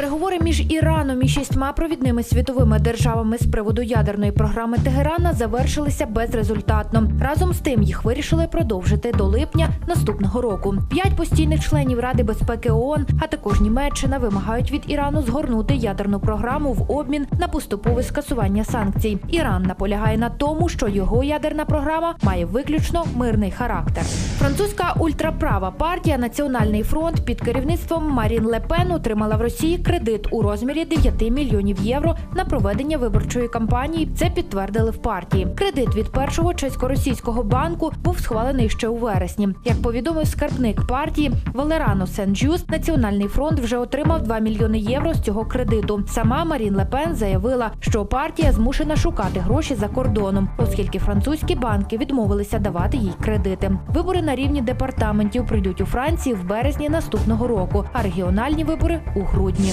Переговори між Іраном і шістьма провідними світовими державами з приводу ядерної програми Тегерана завершилися безрезультатно. Разом з тим їх вирішили продовжити до липня наступного року. П'ять постійних членів Ради безпеки ООН, а також Німеччина вимагають від Ірану згорнути ядерну програму в обмін на поступове скасування санкцій. Іран наполягає на тому, що його ядерна програма має виключно мирний характер. Французька ультраправа партія Національний фронт під керівництвом Марін Лепен отримала в Росії кредит у розмірі 9 мільйонів євро на проведення виборчої кампанії. Це підтвердили в партії. Кредит від першого чесько-російського банку був схвалений ще у вересні. Як повідомив скарбник партії Валерано Сен-Джюс, Національний фронт вже отримав 2 мільйони євро з цього кредиту. Сама Марін Лепен заявила, що партія змушена шукати гроші за кордоном, оскільки французькі банки відмовилися давати їй кредити. Вибори на рівні департаментів прийдуть у Франції в березні наступного року, а регіональні вибори у грудні.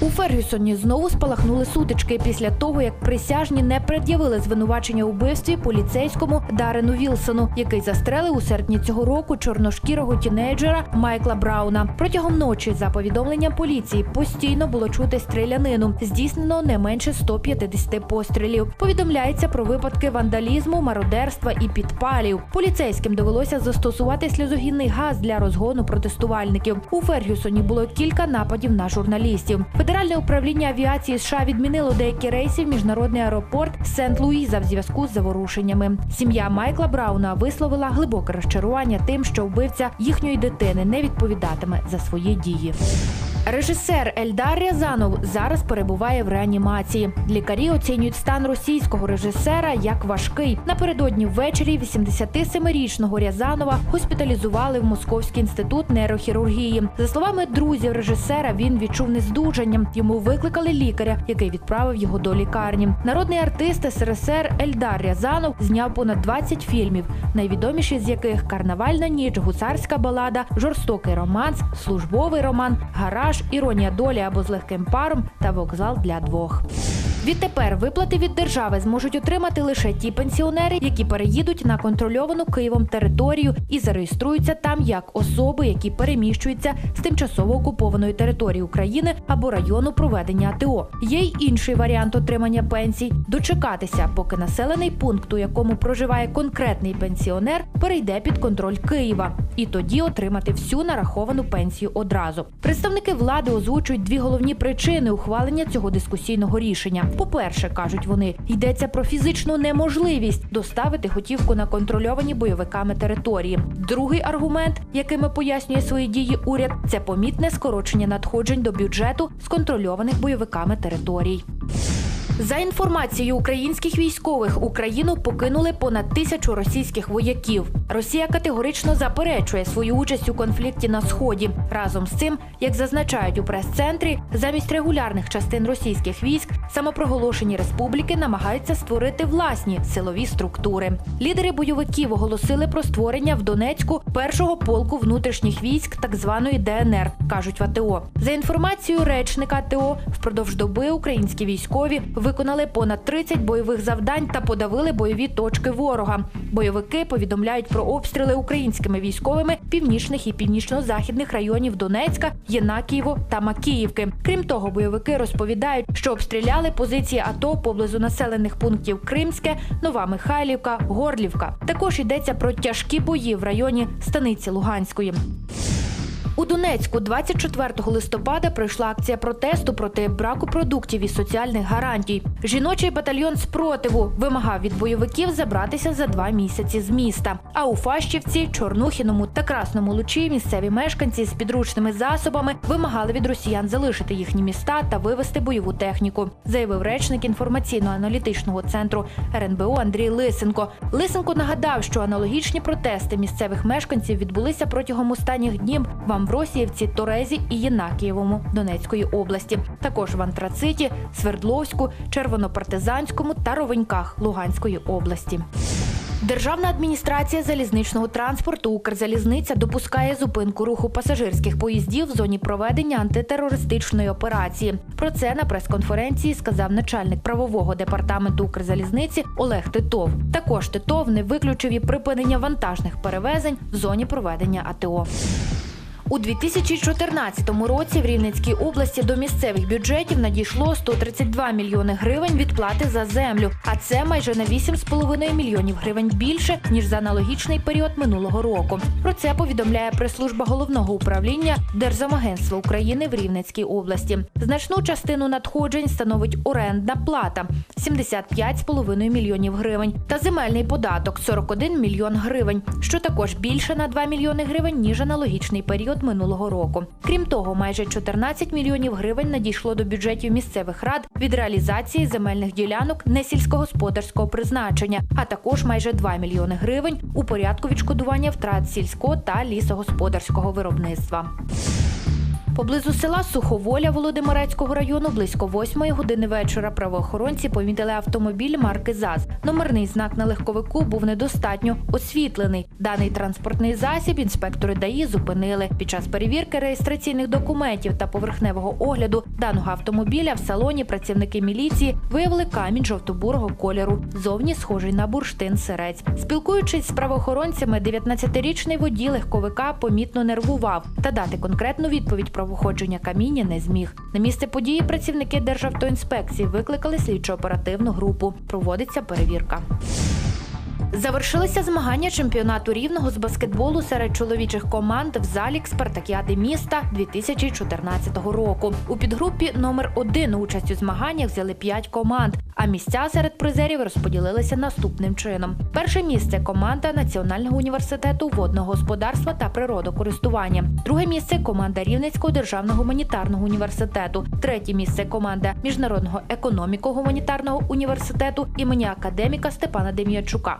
У Фергюсоні знову спалахнули сутички після того, як присяжні не пред'явили звинувачення у вбивстві поліцейському Дарену Вілсону, який застрелив у серпні цього року чорношкірого тінейджера Майкла Брауна. Протягом ночі, за повідомленням поліції, постійно було чути стрілянину. Здійснено не менше 150 пострілів. Повідомляється про випадки вандалізму, мародерства і підпалів. Поліцейським довелося застосувати сльозогінний газ для розгону протестувальників. У Фергюсоні було кілька нападів на журналістів. Федеральне управління авіації США відмінило деякі рейси в міжнародний аеропорт Сент-Луїза в зв'язку з заворушеннями. Сім'я Майкла Брауна висловила глибоке розчарування тим, що вбивця їхньої дитини не відповідатиме за свої дії. Режисер Ельдар Рязанов зараз перебуває в реанімації. Лікарі оцінюють стан російського режисера як важкий. Напередодні ввечері 87-річного Рязанова госпіталізували в Московський інститут нейрохірургії. За словами друзів режисера, він відчув нездужання. Йому викликали лікаря, який відправив його до лікарні. Народний артист СРСР Ельдар Рязанов зняв понад 20 фільмів, найвідоміші з яких Карнавальна ніч, гусарська балада, жорстокий романс, службовий роман, гараж, іронія долі або з легким паром та вокзал для двох. Відтепер виплати від держави зможуть отримати лише ті пенсіонери, які переїдуть на контрольовану Києвом територію і зареєструються там як особи, які переміщуються з тимчасово окупованої території України або району проведення АТО. Є й інший варіант отримання пенсій дочекатися, поки населений пункт, у якому проживає конкретний пенсіонер, перейде під контроль Києва, і тоді отримати всю нараховану пенсію одразу. Представники влади озвучують дві головні причини ухвалення цього дискусійного рішення. По-перше, кажуть вони, йдеться про фізичну неможливість доставити готівку на контрольовані бойовиками території. Другий аргумент, якими пояснює свої дії уряд, це помітне скорочення надходжень до бюджету з контрольованих бойовиками територій. За інформацією українських військових, Україну покинули понад тисячу російських вояків. Росія категорично заперечує свою участь у конфлікті на сході. Разом з цим, як зазначають у прес-центрі, замість регулярних частин російських військ самопроголошені республіки намагаються створити власні силові структури. Лідери бойовиків оголосили про створення в Донецьку першого полку внутрішніх військ так званої ДНР, кажуть в АТО. За інформацією речника АТО, впродовж доби українські військові виконали понад 30 бойових завдань та подавили бойові точки ворога. Бойовики повідомляють про обстріли українськими військовими північних і північно-західних районів Донецька, Єнакієво та Макіївки. Крім того, бойовики розповідають, що обстріляли позиції АТО поблизу населених пунктів Кримське, Нова Михайлівка, Горлівка. Також йдеться про тяжкі бої в районі станиці Луганської. У Донецьку 24 листопада пройшла акція протесту проти браку продуктів і соціальних гарантій. Жіночий батальйон спротиву вимагав від бойовиків забратися за два місяці з міста. А у Фащівці, Чорнухіному та Красному Лучі місцеві мешканці з підручними засобами вимагали від росіян залишити їхні міста та вивести бойову техніку, заявив речник інформаційно-аналітичного центру РНБО Андрій Лисенко. Лисенко нагадав, що аналогічні протести місцевих мешканців відбулися протягом останніх днів в Амвросіївці, Торезі і Єнакієвому Донецької області. Також в Антрациті, Свердловську, Червонопартизанському та Ровеньках Луганської області. Державна адміністрація залізничного транспорту Укрзалізниця допускає зупинку руху пасажирських поїздів в зоні проведення антитерористичної операції. Про це на прес-конференції сказав начальник правового департаменту Укрзалізниці Олег Титов. Також Титов не виключив і припинення вантажних перевезень в зоні проведення АТО. У 2014 році в Рівненській області до місцевих бюджетів надійшло 132 мільйони гривень відплати за землю, а це майже на 8,5 мільйонів гривень більше ніж за аналогічний період минулого року. Про це повідомляє прес-служба головного управління Держзамагентства України в Рівненській області. Значну частину надходжень становить орендна плата 75,5 мільйонів гривень та земельний податок 41 мільйон гривень, що також більше на 2 мільйони гривень ніж аналогічний період минулого року. Крім того, майже 14 мільйонів гривень надійшло до бюджетів місцевих рад від реалізації земельних ділянок несільськогосподарського призначення, а також майже 2 мільйони гривень у порядку відшкодування втрат сільського та лісогосподарського виробництва. Поблизу села Суховоля Володимирецького району близько 8 години вечора правоохоронці помітили автомобіль марки ЗАЗ. Номерний знак на легковику був недостатньо освітлений. Даний транспортний засіб інспектори ДАІ зупинили. Під час перевірки реєстраційних документів та поверхневого огляду даного автомобіля в салоні працівники міліції виявили камінь жовто-бурого кольору, зовні схожий на бурштин сирець. Спілкуючись з правоохоронцями, 19-річний водій легковика помітно нервував та дати конкретну відповідь про походження каміння не зміг. На місце події працівники Державтоінспекції викликали слідчо-оперативну групу. Проводиться перевірка. Завершилися змагання чемпіонату рівного з баскетболу серед чоловічих команд в залі Спартакіади міста 2014 року. У підгрупі номер один участь у змаганнях взяли п'ять команд, а місця серед призерів розподілилися наступним чином: перше місце команда Національного університету водного господарства та природокористування. Друге місце команда Рівненського державного гуманітарного університету. Третє місце команда Міжнародного економіко-гуманітарного університету імені академіка Степана Дем'ячука.